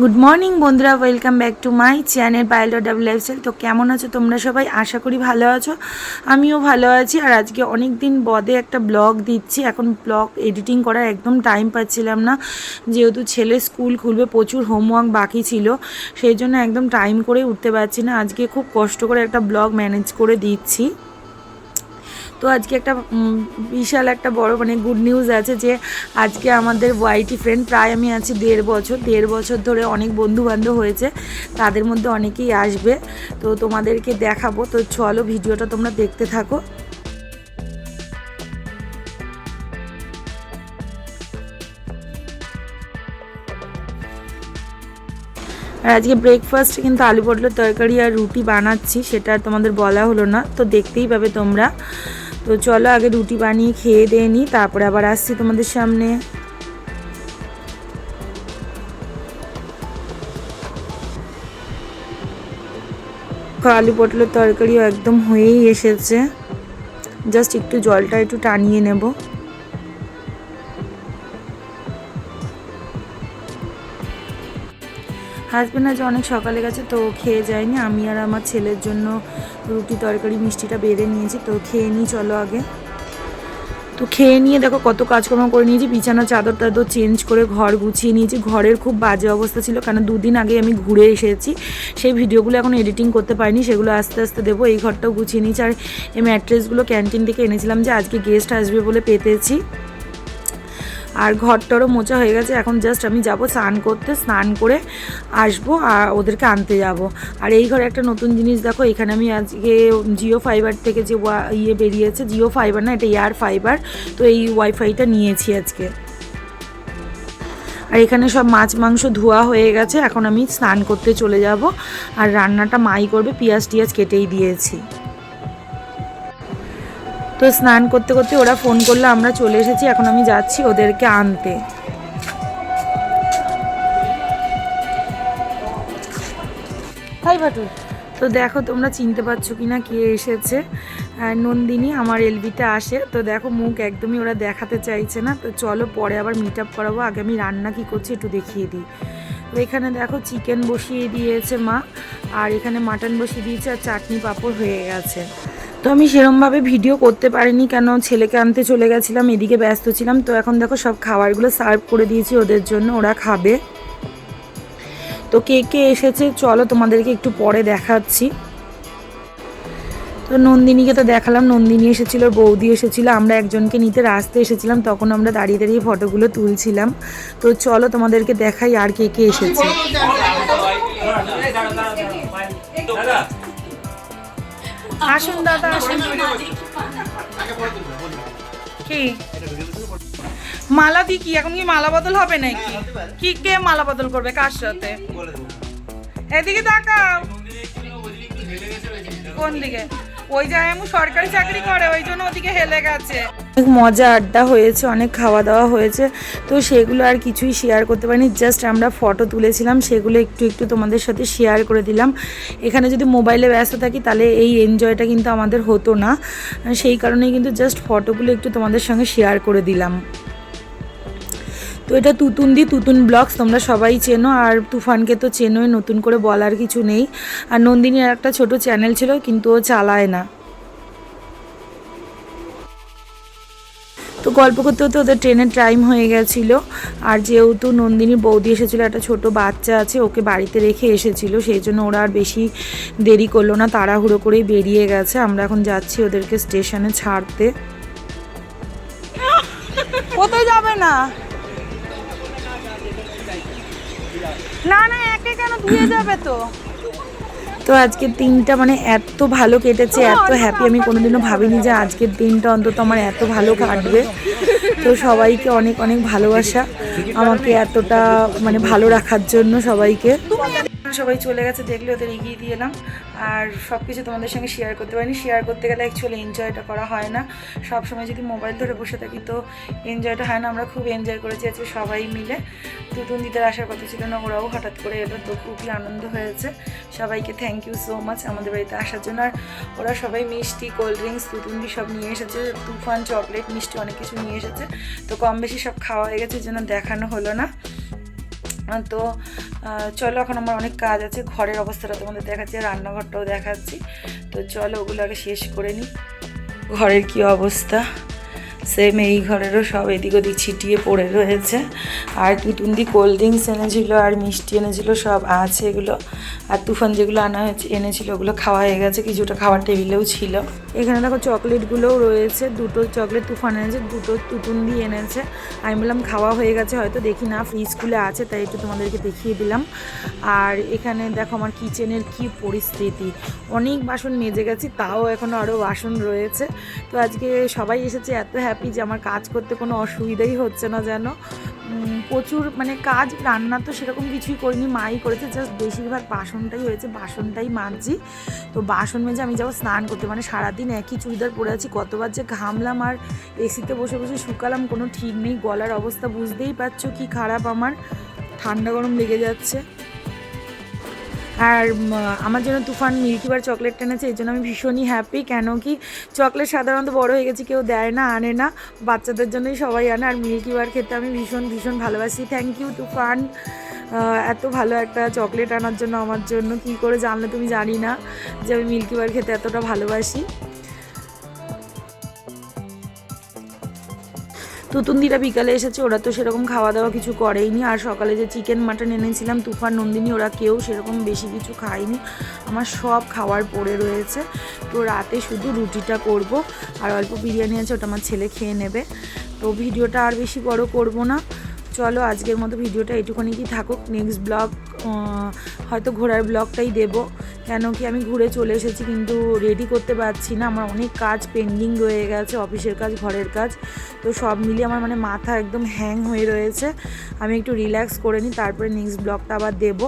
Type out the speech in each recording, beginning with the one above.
Good morning বন্ধুরা। Welcome back to my channel pilot double lifestyle তো কেমন আছো তোমরা সবাই? আশা করি ভালো আছো। আমিও ভালো আছি। আর আজকে অনেক দিন বদে একটা ব্লগ দিচ্ছি। এখন ব্লগ এডিটিং করার একদম টাইম পাচ্ছিলাম না। যেহেতু ছেলে স্কুল খুলবে, প্রচুর হোমওয়ার্ক বাকি ছিল। সেই জন্য একদম টাইম করে উঠতে পারছি না। আজকে খুব কষ্ট করে একটা ব্লগ ম্যানেজ করে দিচ্ছি। তো আজকে একটা বিশাল একটা বড় মানে গুড নিউজ আছে যে আজকে আমাদের ওয়াইটি ফ্রেন্ড প্রায় আমি আছি দেড় বছর দেড় বছর ধরে অনেক বন্ধু বান্ধব হয়েছে, তাদের মধ্যে অনেকেই আসবে, তো তোমাদেরকে দেখাবো, তো চলো ভিডিওটা তোমরা দেখতে থাকো। আর আজকে ব্রেকফাস্ট কিন্তু আলু পটলের তরকারি আর রুটি বানাচ্ছি, সেটা তোমাদের বলা হলো না, তো দেখতেই পাবে তোমরা। তো চলো আগে রুটি বানিয়ে খেয়ে দিয়ে নিই, তারপরে আবার আসছি তোমাদের সামনে। আলু পটলের তরকারিও একদম হয়েই এসেছে। জাস্ট একটু জলটা একটু টানিয়ে নেব। হাজব্যান্ড আজ অনেক সকালে গেছে, তো খেয়ে যায়নি। আমি আর আমার ছেলের জন্য রুটি, তরকারি, মিষ্টিটা বেড়ে নিয়েছি, তো খেয়ে নিই, চলো আগে। তো খেয়ে নিয়ে দেখো কত কাজকর্ম করে নিয়েছি, বিছানা, চাদর টাদর চেঞ্জ করে ঘর গুছিয়ে নিয়েছি। ঘরের খুব বাজে অবস্থা ছিল কারণ দুদিন আগে আমি ঘুরে এসেছি। সেই ভিডিওগুলো এখন এডিটিং করতে পারিনি, সেগুলো আস্তে আস্তে দেবো, এই ঘরটাও গুছিয়ে নিয়েছি। আর এই ম্যাট্রেসগুলো ক্যান্টিন থেকে এনেছিলাম যে আজকে গেস্ট আসবে বলে পেতেছি। আর ঘরটারও মোচা হয়ে গেছে। এখন জাস্ট আমি যাব স্নান করতে, স্নান করে আসব আর ওদেরকে আনতে যাব। আর এই ঘরে একটা নতুন জিনিস দেখো, এখানে আমি আজকে জিও ফাইবার থেকে যে ইয়ে বেরিয়েছে জিও ফাইবার না, এটা এয়ার ফাইবার তো এই ওয়াইফাইটা নিয়েছি আজকে। আর এখানে সব মাছ মাংস ধোয়া হয়ে গেছে, এখন আমি স্নান করতে চলে যাব। আর রান্নাটা মাই করবে, পেঁয়াজ টিয়াজ কেটেই দিয়েছি। তো স্নান করতে করতে ওরা ফোন করল, আমরা চলে এসেছি, এখন আমি যাচ্ছি ওদেরকে আনতে। হাই তো দেখো তোমরা চিনতে পারছ কি না কে এসেছে। নন্দিনী আমার এলবিতে আসে, তো দেখো মুখ একদমই ওরা দেখাতে চাইছে না, তো চলো পরে আবার মিট আপ করাবো, আগে আমি রান্না কি করছি একটু দেখিয়ে দিই। তো এখানে দেখো চিকেন বসিয়ে দিয়েছে মা, আর এখানে মাটন বসিয়ে দিয়েছে, আর চাটনি পাঁপড় হয়ে গেছে। তো আমি সেরমভাবে ভিডিও করতে পারিনি কেন ছেলেকে আনতে চলে গেছিলাম এদিকে ব্যস্ত ছিলাম তো এখন দেখো সব খাবারগুলো সার্ভ করে দিয়েছি ওদের জন্য ওরা খাবে তো কে কে এসেছে চলো তোমাদেরকে একটু পরে দেখাচ্ছি তো নন্দিনীকে তো দেখালাম নন্দিনী এসেছিল বৌদি এসেছিল আমরা একজনকে নিতে রাস্তায় এসেছিলাম তখন আমরা দাঁড়িয়ে দাঁড়িয়ে ফটোগুলো তুলছিলাম তো চলো তোমাদেরকে দেখাই আর কে কে এসেছে আসুন দাদা। আসুন কি? মালা দি কি? এখন কি মালা বদল হবে নাকি? কি কে মালা বদল করবে কার সাথে? এদিকে তাকাও। কোন দিকে? ওই যে আমি সরকারি চাকরি করে ওই জন্য ওদিকে হেলে গেছে। অনেক মজা আড্ডা হয়েছে, অনেক খাওয়া দাওয়া হয়েছে। তো সেগুলো আর কিছুই শেয়ার করতে পারিনি জাস্ট আমরা ফটো তুলেছিলাম, সেগুলো একটু একটু তোমাদের সাথে শেয়ার করে দিলাম। এখানে যদি মোবাইলে ব্যস্ত থাকি, তাহলে এই এনজয়টা কিন্তু আমাদের হতো না। সেই কারণেই কিন্তু জাস্ট ফটোগুলো একটু তোমাদের সঙ্গে শেয়ার করে দিলাম। তো এটা তুতুনদি তুতুন ব্লগস, তোমরা সবাই চেনো, আর তুফানকে তো চেনোই, নতুন করে বলার কিছু নেই। আর নন্দিনীর একটা ছোট চ্যানেল ছিল, কিন্তু ও চালায় না। তো গল্প করতে করতে ওদের ট্রেনের টাইম হয়ে গেছিল। আর যেহেতু নন্দিনীর বৌদি এসেছিল, একটা ছোট বাচ্চা আছে, ওকে বাড়িতে রেখে এসেছিল, সেই জন্য ওরা আর বেশি দেরি করল না, তাড়াহুড়ো করেই বেরিয়ে গেছে। আমরা এখন যাচ্ছি ওদেরকে স্টেশনে ছাড়তে। কোথায় যাবে না? না না, একে কেন ধুয়ে যাবে তো? তো আজকের দিনটা মানে এত ভালো কেটেছে, এত হ্যাপি আমি কোনোদিনও ভাবিনি যে আজকের দিনটা অন্তত আমার এত ভালো কাটবে। তো সবাইকে অনেক অনেক ভালোবাসা। আমাকে এতটা মানে ভালো রাখার জন্য সবাইকে। সবাই চলে গেছে, দেখলে ওদের এগিয়ে দিয়ে এলাম। আর সব কিছু তোমাদের সঙ্গে শেয়ার করতে পারিনি। শেয়ার করতে গেলে অ্যাকচুয়ালি এনজয়টা করা হয় না। সব সময় যদি মোবাইল ধরে বসে থাকি তো এনজয়টা হয় না। আমরা খুব এনজয় করেছি আজকে সবাই মিলে। দিদের আসার কথা ছিল না, ওরাও হঠাৎ করে এলো তো খুবই আনন্দ হয়েছে। সবাইকে থ্যাংক ইউ সো মাচ আমাদের বাড়িতে আসার জন্য। আর ওরা সবাই মিষ্টি কোল্ড ড্রিঙ্কস তুতুন্দি সব নিয়ে এসেছে। তুফান চকলেট মিষ্টি অনেক কিছু নিয়ে এসেছে। তো কম বেশি সব খাওয়া হয়ে গেছে জন্য দেখানো হলো না। তো চলো এখন আমার অনেক কাজ আছে, ঘরের অবস্থাটা তোমাদের দেখাচ্ছি, রান্নাঘরটাও দেখাচ্ছি। তো চলো ওগুলো আগে শেষ করে নিই ঘরের কি অবস্থা? সেম এই ঘরেরও সব এদিক ওদিক ছিটিয়ে পড়ে রয়েছে। আর তুতুন্দি কোল্ড ড্রিঙ্কস এনেছিল, আর মিষ্টি এনেছিল, সব আছে এগুলো। আর তুফান যেগুলো আনা হয়েছে, এনেছিল, ওগুলো খাওয়া হয়ে গেছে, কিছুটা খাওয়ার টেবিলেও ছিল। এখানে দেখো চকলেটগুলোও রয়েছে, দুটো চকলেট তুফান এনেছে, দুটো তুতুন্দি এনেছে। আমি বললাম খাওয়া হয়ে গেছে, হয়তো দেখি না, ফ্রিজ খুলে আছে, তাই একটু তোমাদেরকে দেখিয়ে দিলাম। আর এখানে দেখো আমার কিচেনের কি পরিস্থিতি। অনেক বাসন মেজে গেছি, তাও এখনও আরও বাসন রয়েছে। তো আজকে সবাই এসেছে, এত হ্যাপি যে আমার কাজ করতে কোনো অসুবিধাই হচ্ছে না যেন। প্রচুর মানে কাজ, রান্না তো সেরকম কিছুই করিনি, মাই করেছে জাস্ট বেশিরভাগ বাসনটাই হয়েছে, বাসনটাই মাজছি। তো বাসন মেজে আমি যাব স্নান করতে মানে সারাদিন একই চুড়িদার পরে আছি, কতবার যে ঘামলাম আর এসিতে বসে বসে শুকালাম, কোনো ঠিক নেই, গলার অবস্থা বুঝতেই পারছ কি খারাপ আমার, ঠান্ডা গরম লেগে যাচ্ছে। আর আমার জন্য তুফান মিল্কিবার চকলেট এনেছে এই জন্য আমি ভীষণই হ্যাপি কেন কি চকলেট সাধারণত বড় হয়ে গেছে, কেউ দেয় না, আনে না। বাচ্চাদের জন্যই সবাই আনে, আর মিল্কিবার খেতে আমি ভীষণ ভীষণ ভালোবাসি। Thank you Tufan. এত ভালো একটা চকলেট আনার জন্য আমার জন্য, কি করে জানলে তুমি জানি না যে আমি মিল্কিবার খেতে এতটা ভালোবাসি। তুতুন্দিরা বিকালে এসেছে, ওরা তো সেরকম খাওয়া দাওয়া কিছু করেইনি। আর সকালে যে চিকেন, মাটন এনেছিলাম, তুফান, নন্দিনী, ওরা কেউ সেরকম বেশি কিছু খায়নি। আমার সব খাওয়ার পড়ে রয়েছে। তো রাতে শুধু রুটিটা করব, আর অল্প বিরিয়ানি আছে, ওটা আমার ছেলে খেয়ে নেবে। তো ভিডিওটা আর বেশি বড় করব না। চলো আজকের মতো ভিডিওটা এইটুকুনি কি থাকুক। নেক্সট ব্লগ হয়তো ঘোরার ব্লগটাই দেব। কেন কি আমি ঘুরে চলে এসেছি কিন্তু রেডি করতে পারছি না। আমার অনেক কাজ পেন্ডিং রয়ে গেছে অফিসের কাজ, ঘরের কাজ। তো সব মিলিয়ে আমার মানে মাথা একদম হ্যাং হয়ে রয়েছে। আমি একটু রিল্যাক্স করে নিই, তারপরে নেক্সট ব্লগটা আবার দেবো।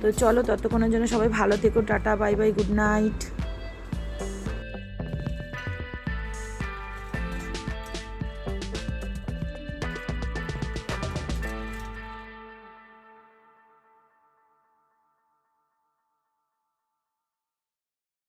তো চলো, ততক্ষণের জন্য সবাই ভালো থেকো, tata bye bye good night